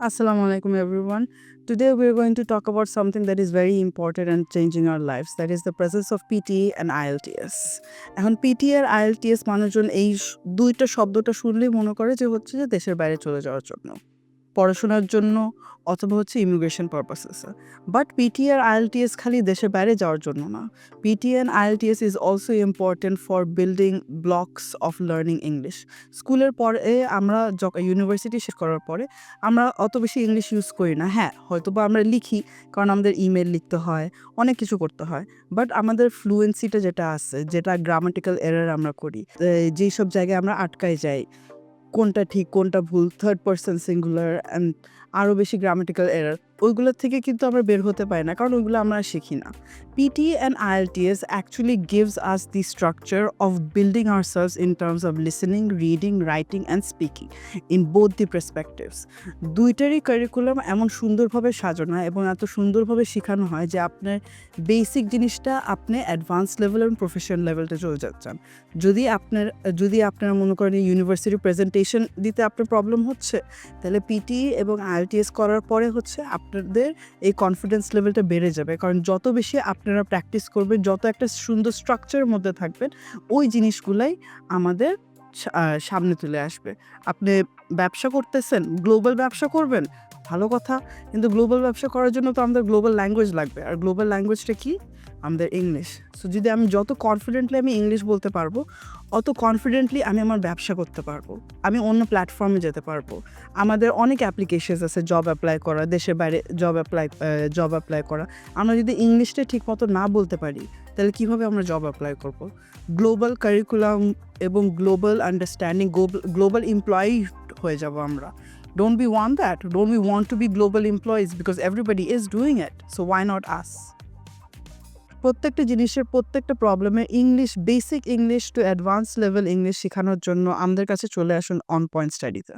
Assalamu alaikum everyone. Today we're going to talk about something that is very important and changing our lives. That is the presence of PTA and IELTS. এখন PTA আর IELTS মানুষজন এই দুইটা শব্দটা শুনলেই মনে করে যে হচ্ছে যে দেশের বাইরে চলে যাওয়ার জন্য পড়াশোনার জন্য অথবা হচ্ছে ইমিগ্রেশন পারপাসেসে বাট পিটি আর আইএলটিএস খালি দেশের বাইরে যাওয়ার জন্য না। P T and IELTS is also important for building blocks of learning English স্কুলের পরে আমরা ইউনিভার্সিটি শেষ করার পরে আমরা অত বেশি ইংলিশ ইউজ করি না। হ্যাঁ হয়তো বা আমরা লিখি, কারণ আমাদের ইমেল লিখতে হয়, অনেক কিছু করতে হয়। বাট আমাদের ফ্লুয়েন্সিটা যেটা আছে, যেটা গ্রামাটিক্যাল এরার আমরা করি যেই সব জায়গায় আমরা আটকায় যাই কোনটা ঠিক কোনটা ভুল থার্ড পার্সন সিঙ্গুলার অ্যান্ড আরও বেশি গ্রামাটিক্যাল এরার ওইগুলোর থেকে কিন্তু আমরা বের হতে পারি না, কারণ ওইগুলো আমরা শিখি না। P T and IELTS actually gives us the structure of building our cells in terms of listening reading writing and speaking in both the perspectives দুইটারই কারিকুলাম এমন সুন্দরভাবে সাজানো হয় এবং এত সুন্দরভাবে শেখানো হয় যে আপনার বেসিক জিনিসটা আপনি অ্যাডভান্স লেভেল এবং প্রফেশনাল লেভেলটা চলে যাচ্ছেন। যদি আপনার, যদি আপনারা মনে করেন ইউনিভার্সিটি প্রেজেন্টেশন দিতে আপনার প্রবলেম হচ্ছে, তাহলে পিটি এবং আইএলটিএস করার পরে হচ্ছে আপনাদের এই কনফিডেন্স লেভেলটা বেড়ে যাবে। কারণ যত বেশি আপনারা প্র্যাকটিস করবেন, যত একটা সুন্দর স্ট্রাকচারের মধ্যে থাকবেন, ওই জিনিসগুলাই আমাদের সামনে তুলে আসবে। আপনি ব্যবসা করতেছেন গ্লোবাল ব্যবসা করবেন, ভালো কথা। কিন্তু গ্লোবাল ব্যবসা করার জন্য তো আমাদের গ্লোবাল ল্যাঙ্গুয়েজ লাগবে। আর গ্লোবাল ল্যাঙ্গুয়েজটা কি? আমাদের ইংলিশ সো যদি আমি যত কনফিডেন্টলি আমি ইংলিশ বলতে পারব, অত কনফিডেন্টলি আমি আমার ব্যবসা করতে পারব। আমি অন্য প্ল্যাটফর্মে যেতে পারব। আমাদের অনেক অ্যাপ্লিকেশনস আছে জব অ্যাপ্লাই করা, দেশের বাইরে জব অ্যাপ্লাই জব অ্যাপ্লাই করা। আমরা যদি ইংলিশটা ঠিক মতো না বলতে পারি, তাহলে কীভাবে আমরা জব অ্যাপ্লাই করব? গ্লোবাল কারিকুলাম এবং গ্লোবাল আন্ডারস্ট্যান্ডিং গ্লোবাল এমপ্লয়ি হয়ে যাব আমরা। Don't be want that don't be want to be global employees because everybody is doing it so why not us প্রত্যেকটা জিনিসের প্রত্যেকটা প্রবলেমে English basic English to advance level English শেখানোর জন্য আমাদের কাছে চলে আসুন অন পয়েন্ট স্টাডিতে